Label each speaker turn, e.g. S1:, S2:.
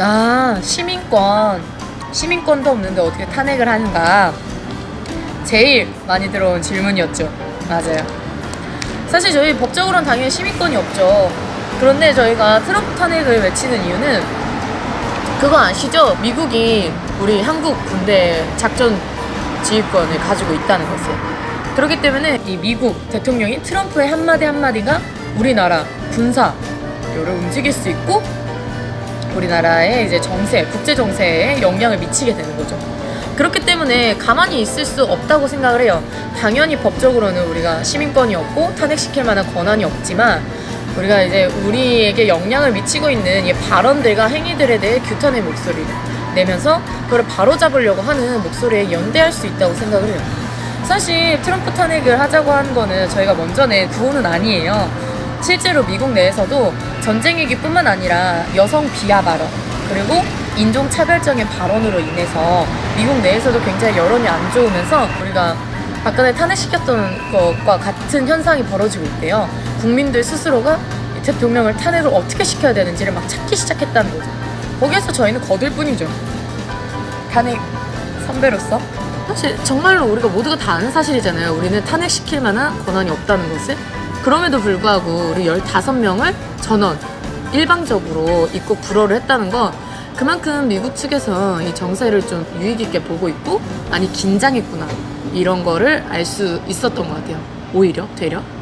S1: 아, 시민권. 시민권도 없는데 어떻게 탄핵을 하는가. 제일 많이 들어온 질문이었죠. 맞아요. 사실 저희 법적으로는 당연히 시민권이 없죠. 그런데 저희가 트럼프 탄핵을 외치는 이유는 그거 아시죠? 미국이 우리 한국 군대 작전 지휘권을 가지고 있다는 것을. 그렇기 때문에 이 미국 대통령인 트럼프의 한마디 한마디가 우리나라 군사 를 움직일 수 있고 우리나라의 이제 정세, 국제 정세에 영향을 미치게 되는 거죠. 그렇기 때문에 가만히 있을 수 없다고 생각을 해요. 당연히 법적으로는 우리가 시민권이 없고 탄핵시킬 만한 권한이 없지만 우리가 이제 우리에게 영향을 미치고 있는 이 발언들과 행위들에 대해 규탄의 목소리를 내면서 그걸 바로잡으려고 하는 목소리에 연대할 수 있다고 생각을 해요. 사실 트럼프 탄핵을 하자고 한 거는 저희가 먼저 낸 구호는 아니에요. 실제로 미국 내에서도 전쟁 얘기뿐만 아니라 여성 비하 발언 그리고 인종 차별적인 발언으로 인해서 미국 내에서도 굉장히 여론이 안 좋으면서 우리가 박근혜 탄핵시켰던 것과 같은 현상이 벌어지고 있대요. 국민들 스스로가 이 대통령을 탄핵을 어떻게 시켜야 되는지를 막 찾기 시작했다는 거죠. 거기에서 저희는 거들 뿐이죠. 탄핵 선배로서 사실 정말로 우리가 모두가 다 아는 사실이잖아요. 우리는 탄핵시킬 만한 권한이 없다는 것을. 그럼에도 불구하고 우리 15명을 전원 일방적으로 입국 불허를 했다는 건 그만큼 미국 측에서 이 정세를 좀 유익 있게 보고 있고 많이 긴장했구나 이런 거를 알 수 있었던 것 같아요. 오히려 되려